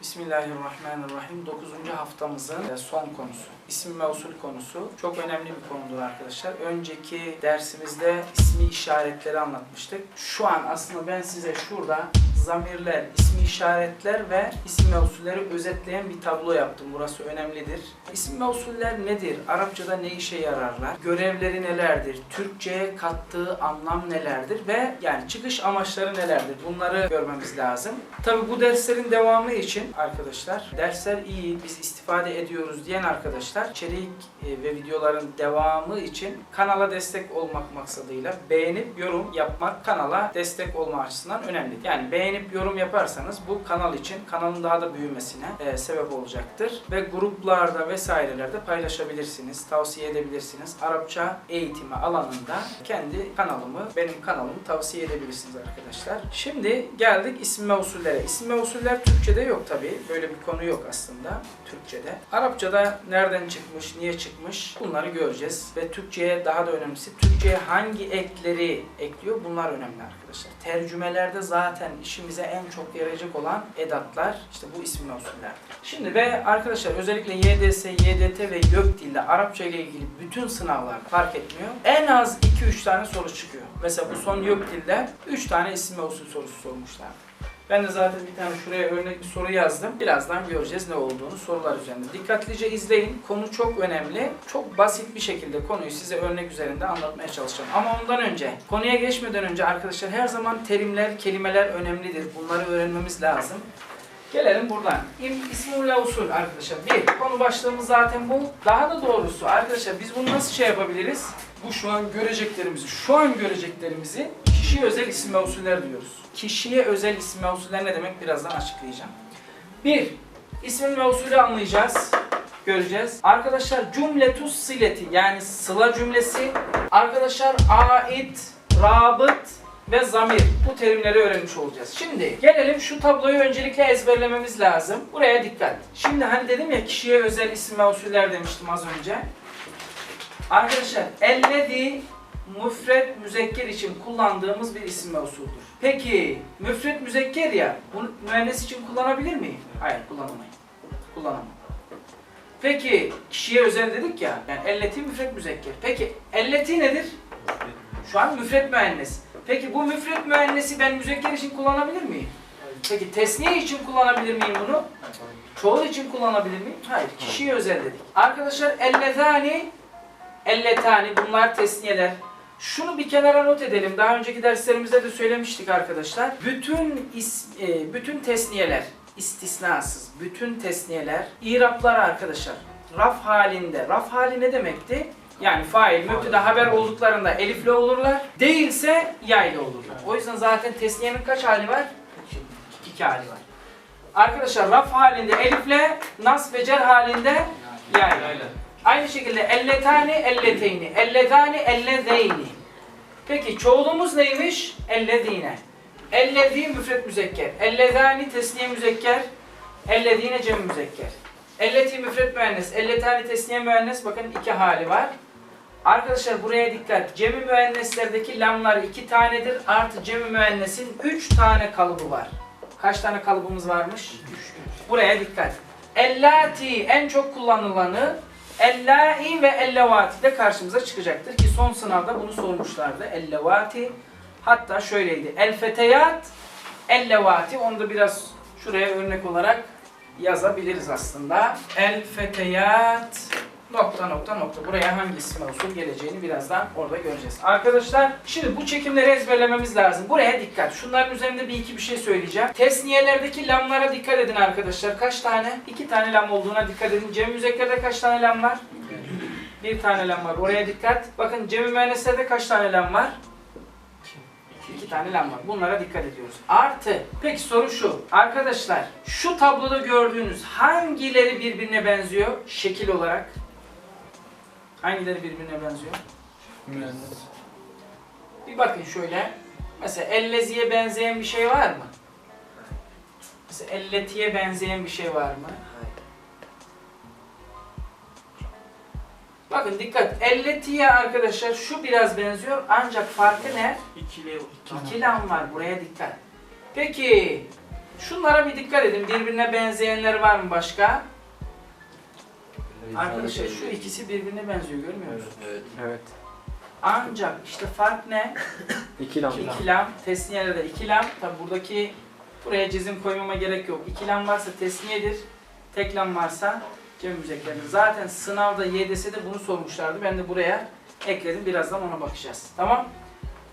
Bismillahirrahmanirrahim. 9. haftamızın e, son konusu. İsim ve usul konusu çok önemli bir konudur arkadaşlar. Önceki dersimizde ismi işaretleri anlatmıştık. Şu an aslında ben size şurada zamirler, ismi işaretler ve isim ve usulleri özetleyen bir tablo yaptım. Burası önemlidir. İsim ve usuller nedir? Arapçada ne işe yararlar? Görevleri nelerdir? Türkçe'ye kattığı anlam nelerdir? Ve yani çıkış amaçları nelerdir? Bunları görmemiz lazım. Tabi bu derslerin devamı için arkadaşlar dersler iyi, biz istifade ediyoruz diyen arkadaşlar içerik e, ve videoların devamı için kanala destek olmak maksadıyla beğenip yorum yapmak kanala destek olma açısından önemli. Yani beğenip yorum yaparsanız bu kanal için kanalın daha da büyümesine e, sebep olacaktır. Ve gruplarda vesairelerde paylaşabilirsiniz, tavsiye edebilirsiniz. Arapça eğitimi alanında kendi kanalımı, benim kanalımı tavsiye edebilirsiniz arkadaşlar. Şimdi geldik isim ve usullere. İsim ve usuller Türkçe'de yok tabi. Böyle bir konu yok aslında Türkçe'de. Arapçada nereden çıkmış, niye çıkmış bunları göreceğiz. Ve Türkçe'ye daha da önemlisi Türkçe'ye hangi ekleri ekliyor bunlar önemli arkadaşlar. Tercümelerde zaten işimize en çok yarayacak olan edatlar işte bu isim ve usullerdir. Şimdi ve arkadaşlar özellikle YDS, YDT ve YÖK dilde Arapça ile ilgili bütün sınavlar fark etmiyor. En az 2-3 tane soru çıkıyor. Mesela bu son YÖK dilde 3 tane isim ve usul sorusu sormuşlar. Ben de zaten bir tane şuraya örnek bir soru yazdım. Birazdan göreceğiz ne olduğunu sorular üzerinde. Dikkatlice izleyin. Konu çok önemli. Çok basit bir şekilde konuyu size örnek üzerinde anlatmaya çalışacağım. Ama ondan önce, konuya geçmeden önce arkadaşlar her zaman terimler, kelimeler önemlidir. Bunları öğrenmemiz lazım. Gelelim buradan. İm, İsmul usul arkadaşlar. Bir, konu başlığımız zaten bu. Daha da doğrusu arkadaşlar biz bunu nasıl şey yapabiliriz? Bu şu an göreceklerimizi, şu an göreceklerimizi kişiye özel isim ve usuller diyoruz. Kişiye özel isim ve usuller ne demek birazdan açıklayacağım. Bir, ismin ve usulü anlayacağız. Göreceğiz. Arkadaşlar cümletus sileti yani sıla cümlesi. Arkadaşlar ait, rabıt ve zamir. Bu terimleri öğrenmiş olacağız. Şimdi gelelim şu tabloyu öncelikle ezberlememiz lazım. Buraya dikkat. Şimdi hani dedim ya kişiye özel isim ve usuller demiştim az önce. Arkadaşlar elledi müfret müzekker için kullandığımız bir isim ve usuldür. Peki müfret müzekker ya bunu müennes için kullanabilir miyim? Hayır kullanamayın. Kullanamam. Peki kişiye özel dedik ya yani elleti müfret müzekker. Peki elleti nedir? Şu an müfret müennes. Peki bu müfret müennesi ben müzekker için kullanabilir miyim? Peki tesniye için kullanabilir miyim bunu? Çoğul için kullanabilir miyim? Hayır. Kişiye özel dedik. Arkadaşlar ellezani elletani bunlar tesniyeler. Şunu bir kenara not edelim. Daha önceki derslerimizde de söylemiştik arkadaşlar. Bütün is, e, bütün tesniyeler istisnasız bütün tesniyeler iraplar arkadaşlar raf halinde. Raf hali ne demekti? Yani fail, müpteda haber olduklarında elifle olurlar. Değilse yayla olurlar. O yüzden zaten tesniyenin kaç hali var? İki hali var. Arkadaşlar raf halinde elifle, nas ve cer halinde yayla. Aynı şekilde elletani, elleteyni, elletani, ellezeyni. Peki çoğulumuz neymiş? Ellezine. Ellezî müfret müzekker. Ellezani tesniye müzekker. Ellezine cem müzekker. Elleti müfret müennes. Elletani tesniye müennes. Bakın iki hali var. Arkadaşlar buraya dikkat. Cemi müenneslerdeki lamlar iki tanedir. Artı cemi müennesin üç tane kalıbı var. Kaç tane kalıbımız varmış? Buraya dikkat. Ellati en çok kullanılanı Ellai ve ellevati de karşımıza çıkacaktır ki son sınavda bunu sormuşlardı. Ellevati hatta şöyleydi. El feteyat ellevati onu da biraz şuraya örnek olarak yazabiliriz aslında. El feteyat nokta nokta nokta. Buraya hangi isim usul geleceğini birazdan orada göreceğiz. Arkadaşlar şimdi bu çekimleri ezberlememiz lazım. Buraya dikkat. Şunların üzerinde bir iki bir şey söyleyeceğim. Tesniyelerdeki lamlara dikkat edin arkadaşlar. Kaç tane? İki tane lam olduğuna dikkat edin. Cem müzekkerde kaç tane lam var? Bir tane lam var. Oraya dikkat. Bakın cem müenneslerde kaç tane lam var? İki tane lam var. Bunlara dikkat ediyoruz. Artı. Peki soru şu. Arkadaşlar şu tabloda gördüğünüz hangileri birbirine benziyor şekil olarak? Hangileri birbirine benziyor? Bir bakın şöyle. Mesela elleziye benzeyen bir şey var mı? Mesela elletiye benzeyen bir şey var mı? Bakın dikkat. Elletiye arkadaşlar şu biraz benziyor ancak farkı ne? İkili İki lam var. Buraya dikkat. Peki Şunlara bir dikkat edin. Birbirine benzeyenler var mı başka? Arkadaşlar şu ikisi birbirine benziyor görmüyor musunuz? Evet. Evet. Ancak işte fark ne? İki lam. İkilem, tesniyede de ikilem. Tabi buradaki buraya cezim koymama gerek yok. İkilem varsa tesniyedir. Teklem varsa cem müzekkerdir. Zaten sınavda YDS'de bunu sormuşlardı. Ben de buraya ekledim. Birazdan ona bakacağız. Tamam?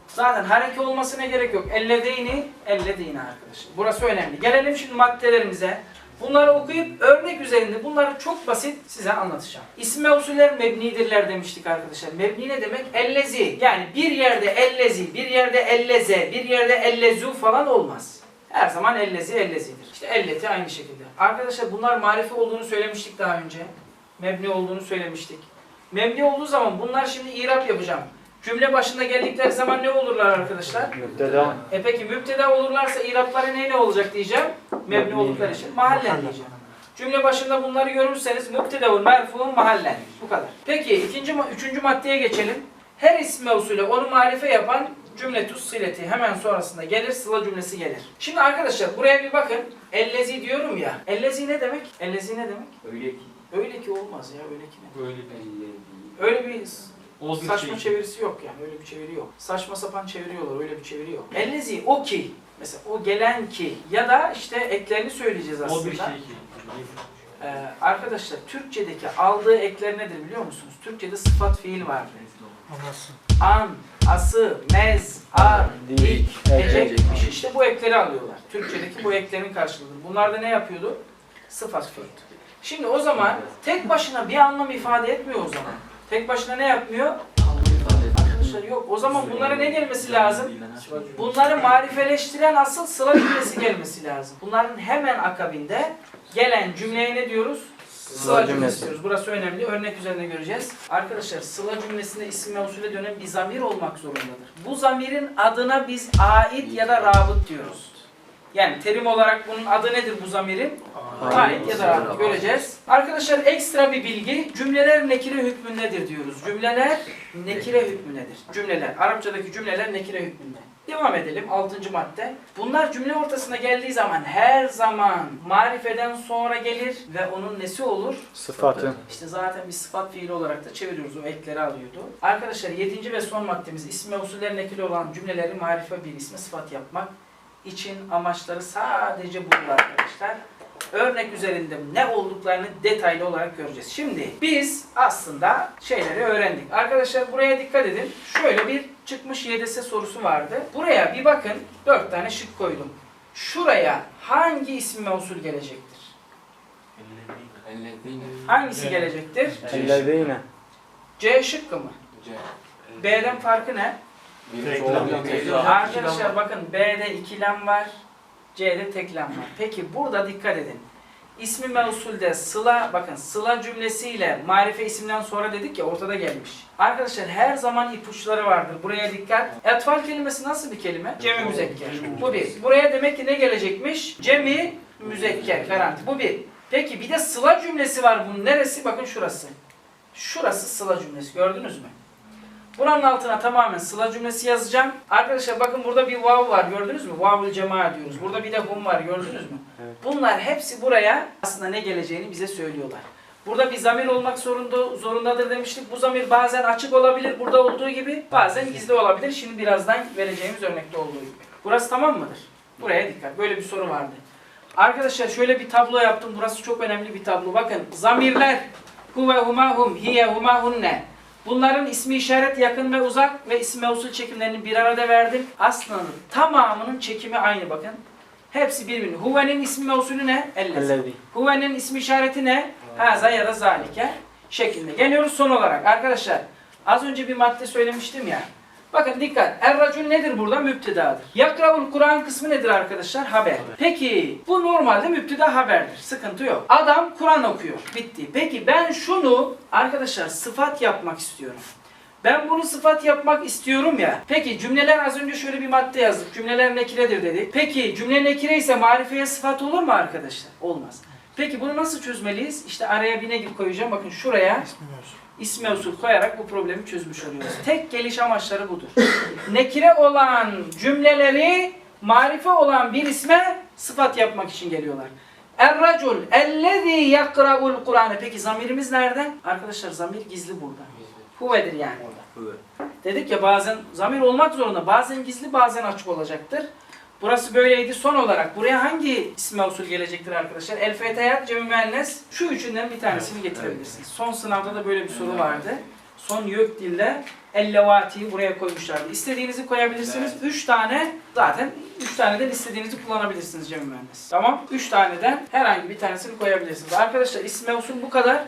Zaten hareke olmasına gerek yok. Elle değini, elle değini arkadaşlar. Burası önemli. Gelelim şimdi maddelerimize. Bunları okuyup örnek üzerinde bunları çok basit size anlatacağım. İsim ve usuller mebnidirler demiştik arkadaşlar. Mebni ne demek? Ellezi. Yani bir yerde ellezi, bir yerde elleze, bir yerde ellezu falan olmaz. Her zaman ellezi ellezidir. İşte elleti aynı şekilde. Arkadaşlar bunlar marife olduğunu söylemiştik daha önce. Mebni olduğunu söylemiştik. Mebni olduğu zaman bunlar şimdi irap yapacağım. Cümle başında geldikleri zaman ne olurlar arkadaşlar? Müpteda. E peki müpteda olurlarsa irapları neyle olacak diyeceğim? Mebni oldukları için mahallen diyeceğim. Cümle başında bunları görürseniz müptedaun, merfuun, mahallen. Bu kadar. Peki ikinci, üçüncü maddeye geçelim. Her isim mevsule onu marife yapan cümletus sileti hemen sonrasında gelir, sıla cümlesi gelir. Şimdi arkadaşlar buraya bir bakın. Ellezi diyorum ya. Ellezi ne demek? Ellezi ne demek? Öyle ki. Öyle ki olmaz ya, öyle ki ne? Böyle bir Öyle bir o bir Saçma şey. çevirisi yok yani öyle bir çeviri yok. Saçma sapan çeviriyorlar öyle bir çeviri yok. Ellezi o ki mesela o gelen ki ya da işte eklerini söyleyeceğiz aslında. O bir şey ki. Ee, arkadaşlar Türkçedeki aldığı ekler nedir biliyor musunuz? Türkçede sıfat fiil vardır. An, ası, mez, ar, Dik, ecek. İşte bu ekleri alıyorlar. Türkçedeki bu eklerin karşılığıdır. Bunlar da ne yapıyordu? Sıfat fiil. Şimdi o zaman tek başına bir anlam ifade etmiyor o zaman. Tek başına ne yapmıyor? Arkadaşlar yok. O zaman bunlara ne gelmesi lazım? Bunları marifeleştiren asıl sıla cümlesi gelmesi lazım. Bunların hemen akabinde gelen cümleye ne diyoruz? Sıla cümlesi diyoruz. Burası önemli. Örnek üzerinde göreceğiz. Arkadaşlar sıla cümlesinde isim ve usule dönen bir zamir olmak zorundadır. Bu zamirin adına biz ait ya da rabıt diyoruz. Yani terim olarak bunun adı nedir bu zamirin? Ait ya da rabıt göreceğiz. Arkadaşlar ekstra bir bilgi. Cümleler nekire hükmündedir diyoruz. Cümleler nekire hükmündedir. Cümleler. Arapçadaki cümleler nekire hükmünde. Devam edelim. Altıncı madde. Bunlar cümle ortasına geldiği zaman her zaman marifeden sonra gelir ve onun nesi olur? Sıfatı. İşte zaten bir sıfat fiili olarak da çeviriyoruz. O ekleri alıyordu. Arkadaşlar yedinci ve son maddemiz isim ve usullerine ekili olan cümleleri marife bir isme sıfat yapmak için amaçları sadece bunlar arkadaşlar. Örnek üzerinde ne olduklarını detaylı olarak göreceğiz. Şimdi biz aslında şeyleri öğrendik. Arkadaşlar buraya dikkat edin. Şöyle bir çıkmış YDS sorusu vardı. Buraya bir bakın. Dört tane şık koydum. Şuraya hangi isim ve usul gelecektir? Hangisi gelecektir? Ellezine. C şıkkı mı? B'den farkı ne? Arkadaşlar bakın B'de ikilem var, C'de teklem var. Peki burada dikkat edin. İsmi mevsulde sıla, bakın sıla cümlesiyle marife isimden sonra dedik ya ortada gelmiş. Arkadaşlar her zaman ipuçları vardır. Buraya dikkat. Etfal kelimesi nasıl bir kelime? Cemi müzekker. Bu bir. Buraya demek ki ne gelecekmiş? Cemi müzekker. Garanti. Bu bir. Peki bir de sıla cümlesi var bunun. Neresi? Bakın şurası. Şurası sıla cümlesi. Gördünüz mü? Buranın altına tamamen sıla cümlesi yazacağım. Arkadaşlar bakın burada bir vav var gördünüz mü? Vavul cema diyoruz. Burada bir de hum var gördünüz mü? Evet. Bunlar hepsi buraya aslında ne geleceğini bize söylüyorlar. Burada bir zamir olmak zorunda, zorundadır demiştik. Bu zamir bazen açık olabilir burada olduğu gibi. Bazen gizli olabilir. Şimdi birazdan vereceğimiz örnekte olduğu gibi. Burası tamam mıdır? Buraya dikkat. Böyle bir soru vardı. Arkadaşlar şöyle bir tablo yaptım. Burası çok önemli bir tablo. Bakın zamirler huve huma hum hiye huma hunne. Bunların ismi işaret yakın ve uzak ve isim mevsul çekimlerini bir arada verdim. Aslında tamamının çekimi aynı bakın. Hepsi birbirine. Huve'nin ismi mevsulü ne? Ellezi. Huve'nin ismi işareti ne? Haza ya da zalike şeklinde. Geliyoruz son olarak. Arkadaşlar az önce bir madde söylemiştim ya. Bakın dikkat. Er-racul nedir burada? Müptedadır. Yakraul Kur'an kısmı nedir arkadaşlar? Haber. Peki bu normalde müpteda haberdir. Sıkıntı yok. Adam Kur'an okuyor. Bitti. Peki ben şunu arkadaşlar sıfat yapmak istiyorum. Ben bunu sıfat yapmak istiyorum ya. Peki cümleler az önce şöyle bir madde yazdık. Cümleler nekiredir dedik. Peki cümle nekire ise marifeye sıfat olur mu arkadaşlar? Olmaz. Peki bunu nasıl çözmeliyiz? İşte araya bir ne gibi koyacağım. Bakın şuraya ismi usul koyarak bu problemi çözmüş oluyoruz. Tek geliş amaçları budur. Nekire olan cümleleri marife olan bir isme Sıfat yapmak için geliyorlar. Er-racul ellezî yakra'ul Kur'an'ı. Peki zamirimiz nerede? Arkadaşlar zamir gizli burada. Huvedir yani orada. Dedik ya bazen zamir olmak zorunda. Bazen gizli bazen açık olacaktır. Burası böyleydi. Son olarak buraya hangi isme usul gelecektir arkadaşlar? El fetayat, cemi müennes. Şu üçünden bir tanesini getirebilirsiniz. Son sınavda da böyle bir soru vardı. Son yok dilde el buraya koymuşlardı. İstediğinizi koyabilirsiniz. Üç tane zaten üç taneden istediğinizi kullanabilirsiniz cemi müennes. Tamam? Üç taneden herhangi bir tanesini koyabilirsiniz. Arkadaşlar isme usul bu kadar.